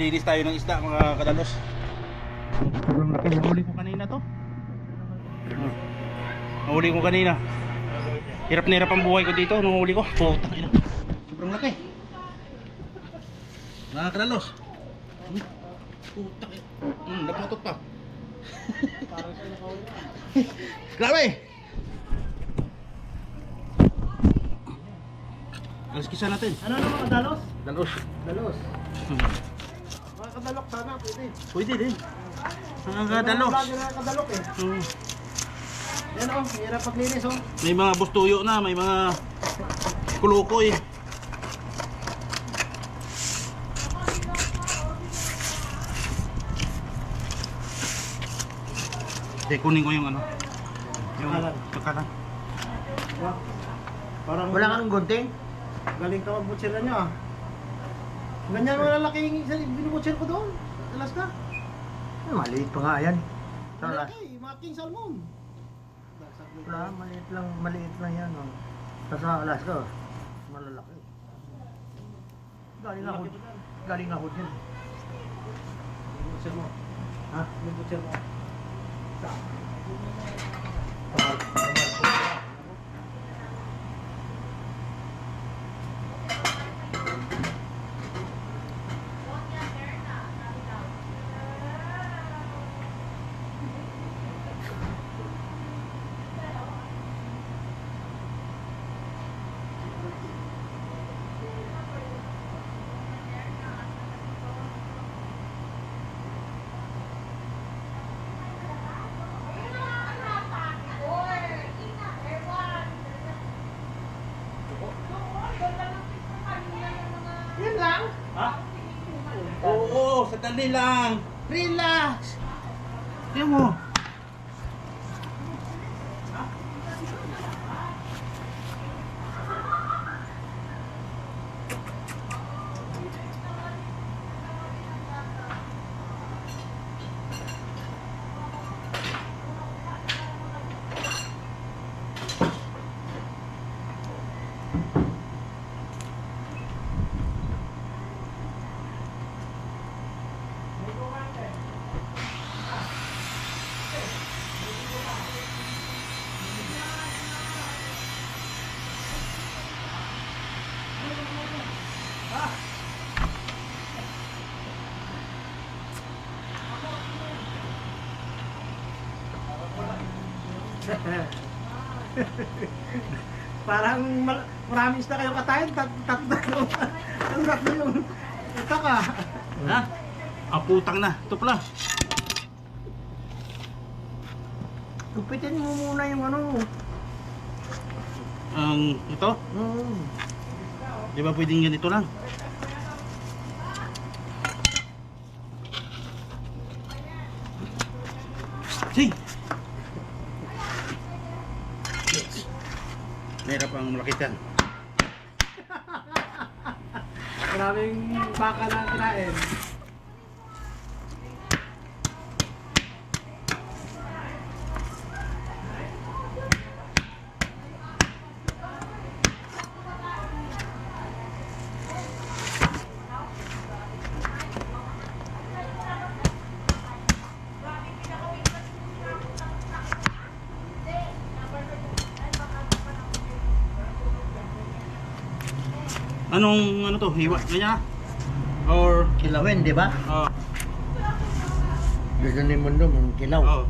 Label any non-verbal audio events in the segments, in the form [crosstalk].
Linis tayo ng isda mga kadalos. Sobrang laki. Nahuli ko kanina to. Hmm. Nahuli ko kanina. Hirap na hirap ang buhay ko dito. Nahuli ko. Putang ina. Sobrang laki. Mga kadalos. Hmm. Putang ina. Hmm, naputot pa. [laughs] Grabe. Alas kisa natin. Ano mga dalos? Dalos. Dalos. Hmm. Kadalok sana, pwede. Pwede din. Dalos. na kadalok eh. Hmm. Yan oh, hirap paglinis oh. May mga bustuyo na, may mga kulukoy. Hindi, kunin ko yung ano. Yung Kalan. kakalan. Parang Wala kang gunting? galing ka magbutsira nyo ah. Ganyan mo lalaki yung isa- binubutsir ko doon. Alas ka. Eh, maliit pa nga yan. Sa. Malaki, mga king salmon. Wala, maliit lang, maliit lang yan. Oh. Sa alas ka, malalaki. Galing ako, galing ako dyan. Binubutsir mo. Ha? Binubutsir mo. Yan lang. Ha? Oo, sandali lang. Relax. Tingnan mo. [laughs] Parang mal- maraming isda kayong katayin, tat tatlo. Ang tatlo yung ito ka. Ha? Ah, putang na. Ito pala. Gupitin mo muna yung ano. Ang ito? Mm. Di ba pwedeng ganito lang? Hey! Meron pang malakitan. Maraming baka na kinain. Anong ano to? Hiwa? Ganyan? Or Kilawin, di ba? oh, Gusto ni mundo, yung kilaw. oh.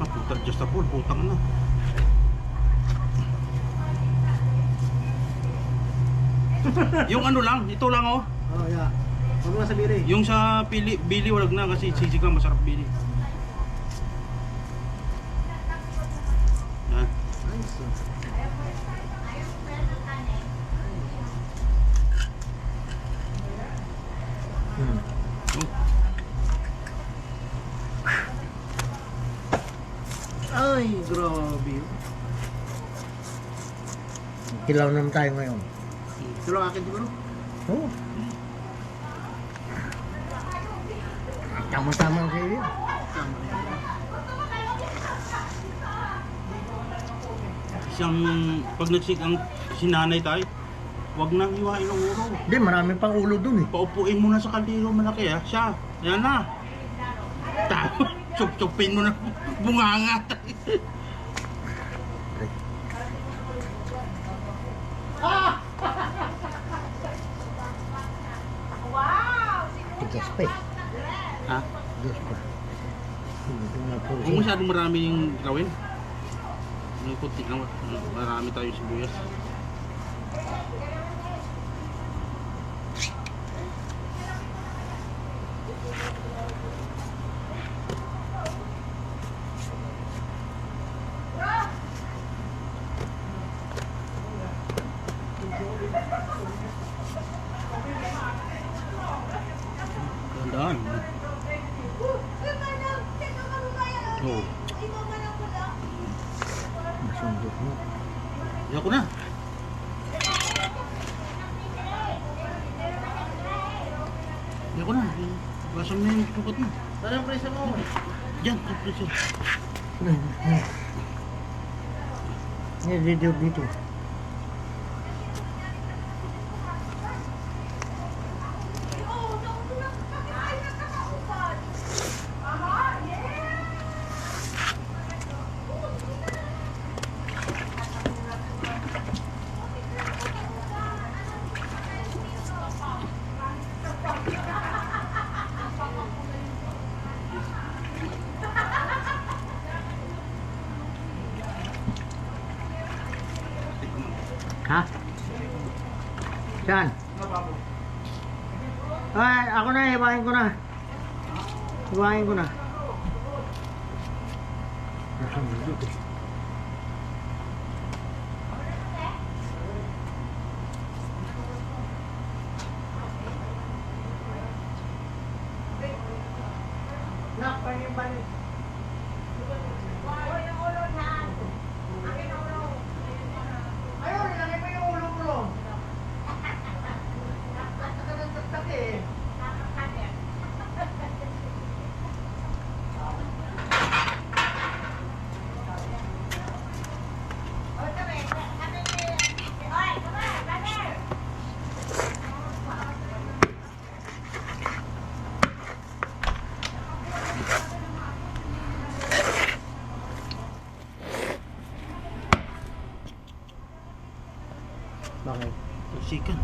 Ah, puta, just a pool, putang na. [laughs] yung ano lang, ito lang oh. Oh, yeah. Huwag mo sa biri. Yung sa pili, bili wag na kasi sisigang masarap bili. Yan. Nice. Hmm. Ay, grabe. Kilaw naman tayo ngayon. Pero akin siguro. Oo. Tama-tama ang sa'yo yun. Siyang, pag nagsik ang sinanay tayo, wag nang iwain ang ulo. Hindi, marami pang ulo dun eh. Paupuin mo na sa kaldero malaki ah. Siya, yan na. Tapos, [laughs] chup-chupin mo na bunganga. Tigas pa eh. ha? Tigas pa. Hindi na po Kung masyadong marami yung gawin. Yung kunti lang, marami tayong sibuyas. Tandaan. Oo. Masundot mo. Ayoko na. Ayoko na. Basang na yung tukot mo. Saan yung presa mo? Diyan, sa presyo. May video dito. Ha? Saan? Ay, ako na, ibahin ko na. Ibahin ko na. Masundot eh. Nak, balik-balik. Ayun, ilagay mo yung ulo mo. Tatak eh. Bakit? Sikan.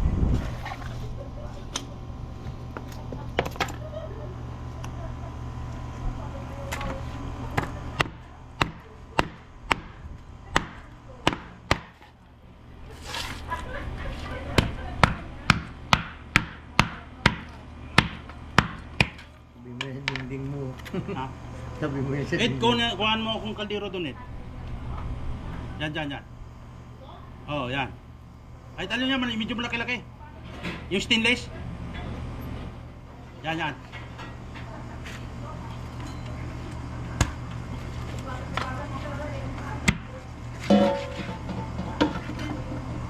Sabi mo yung dingding mo. Ha? Sabi mo yung sa Ed, kuhan, kuhan mo akong kaldero doon, Ed. Yan, yan, yan. Oh, yan. Ay, talo niya, medyo malaki-laki. Yung stainless. Yan, yan.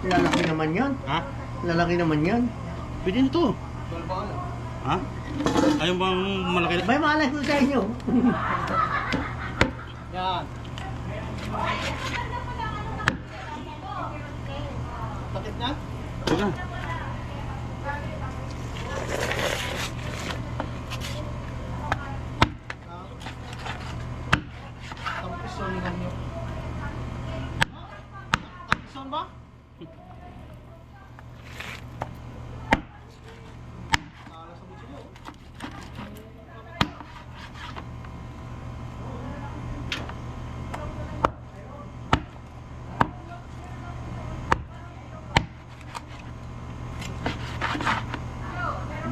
Lalaki naman yan. Ha? Lalaki naman yan. Pwede na to. Ha? Ayaw bang malaki? May malay ko sa inyo. Yan. Takip na? Huwag na. Tapos yun lang yun. Tapos yun ba? Nakalas sa butsilyo.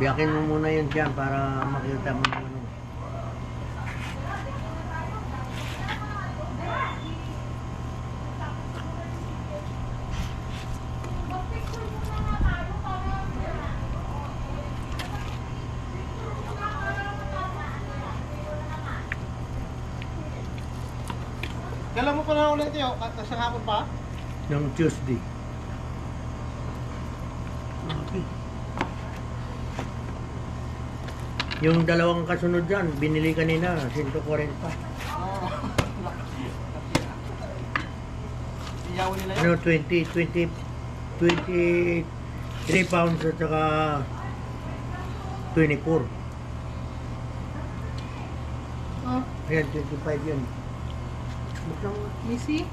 Biyakin mo muna yun dyan para makita mo ano. Kailan mo pa na ulit yun? Sa hapon pa? Yung Tuesday. Okay. Yung dalawang kasunod dyan, binili kanina, 140 pa. Iyaw nila Ano, 20, 20, 23 pounds at saka 24. Oh, Ayan, 25 yun. You see?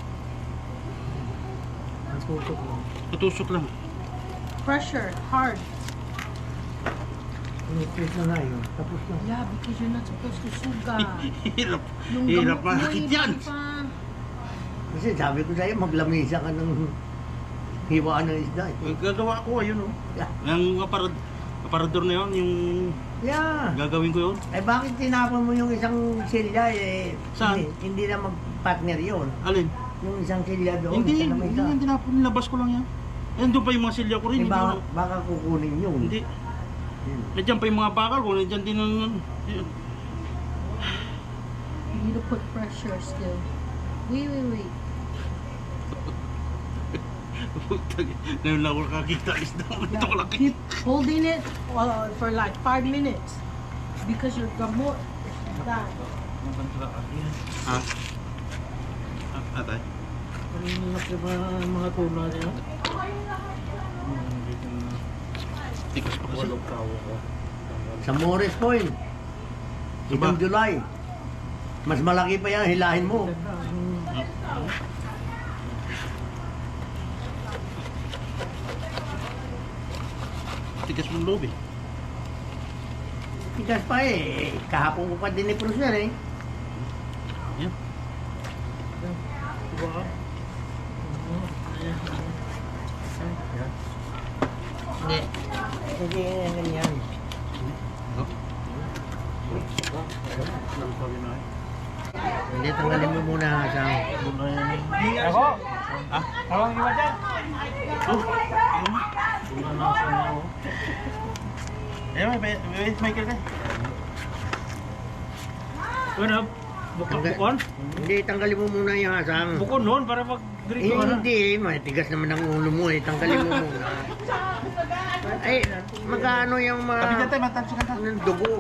ang tutok mo. Tutusok lang. Pressure, hard. Nucleus na nga yun. Tapos na. Yeah, because you're not supposed to suga. [laughs] Hirap. Yung Hirap gamot mo, makakit hindi yan. pa. Kasi sabi ko sa'yo, maglamisa ka ng hiwaan ng isda. eh. Gagawa ko, ayun oh. Yeah. Yung aparad, aparador na yun, yung Yeah. gagawin ko yun. Eh bakit tinapon mo yung isang silya eh? Saan? Hindi, hindi na mag-partner yun. Alin? Yung isang silya doon. hindi, sa hindi lamesa. yan tinapon. Nilabas ko lang yan. Ayun, doon pa yung mga silya ko rin. Eh, Hindi, baka, baka kukunin yun. hindi. Yun. Nandiyan pa yung mga bakal ko. Nandiyan din ang... yun. You need to put pressure still. Wait, wait, wait. Ngayon lang ako nakakita isda. Ito ko lang. Keep holding it uh, for like five minutes because your gamot is done. Ha? Ah, atay? Ang laki ba ang mga tuna niya? Tikas pa kasi. Sa Morris Point. Itong Diba? July. Mas malaki pa yan, hilahin mo. Tikas mong loob eh. Tigas pa eh. Kahapon ko pa din i-process eh. Yan. Hindi. Hindi yan ganyan. Hindi, tanggalin mo muna sa... Ako? Ah? Tawang iba dyan? Oh, Ayun, may, may, Michael ka. Ano? Bukon? Hindi, tanggalin mo muna yung asang. Bukon noon para Eh, hindi, matigas naman ang ulo mo eh. Tanggalin mo muna. [laughs] Ay, magkano yung mga... Tabi dyan tayo, matansikan ka. ng dugo?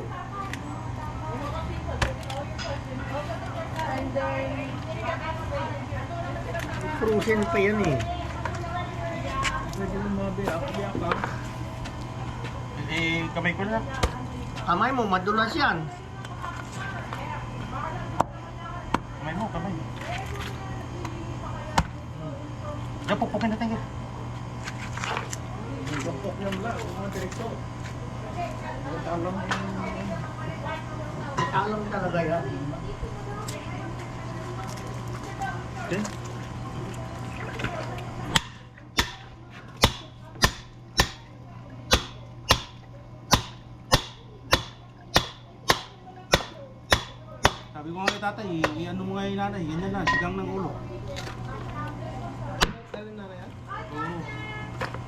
Frozen pa yan eh. Pwede mo ka. Eh, kamay ko na. Kamay mo, madulas yan. Kamay mo, kamay. Diyan, pupukin natin ka. Bukok niya mula, mga direkto. Talang Talong talaga yan. Okay. Sabi ko nga kay tatay, i-ano mo nga yung nanay, ganyan na, sigang ng ulo.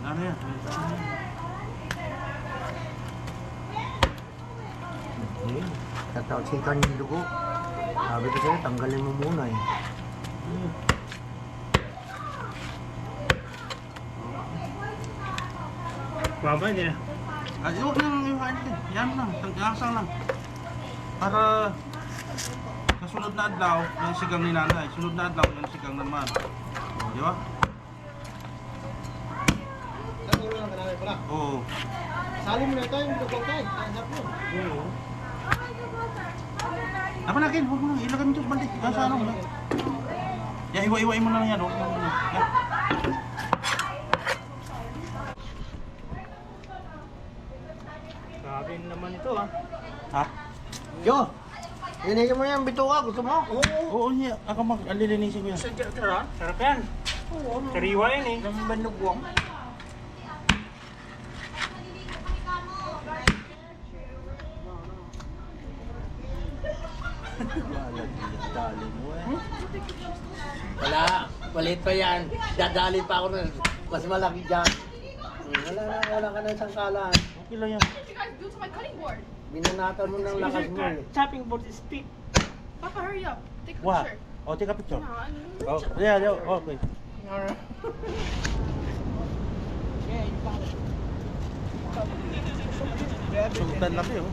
Nanay yan. Eh, tatalsikan yung dugo. Sabi ko sa'yo, tanggalin mo muna eh. Baba niya. Ay, huwag nang iwain din. Yan lang, tanggasang lang. Para sa sunod na adlaw, yung sigang ni nanay. Sunod na adlaw, yung sigang naman. Di ba? Pala? Oo. Sali mo na ito yung dugong tayo. Ang sarap yun. Oo. Ako na huwag mo na. Ilagay mo ito sa balde. Yan sa ano. Yan, iwa-iwain mo na lang yan. Huwag mo na. Yan. Grabe naman ito ah. Ha? Yo! Linisin mo yan, bituka. Gusto mo? Oo. Oo, niya. Ako mag alilinisin ko yan. Sarap yan. Sariwa yan eh. Ng manugwang. Wala, palit pa yan. Dadali pa ako na mas malaki dyan. Wala na, wala ka na sangkalan. Okay lang yan. you guys do to my cutting board? Binanatan mo ng lakas mo eh. Chopping board is thick. Papa, hurry up. Take a What? picture. Oh, take a picture. No, Oh, yeah, yeah, okay. [laughs] Yeah, you got it. Sultan laki oh.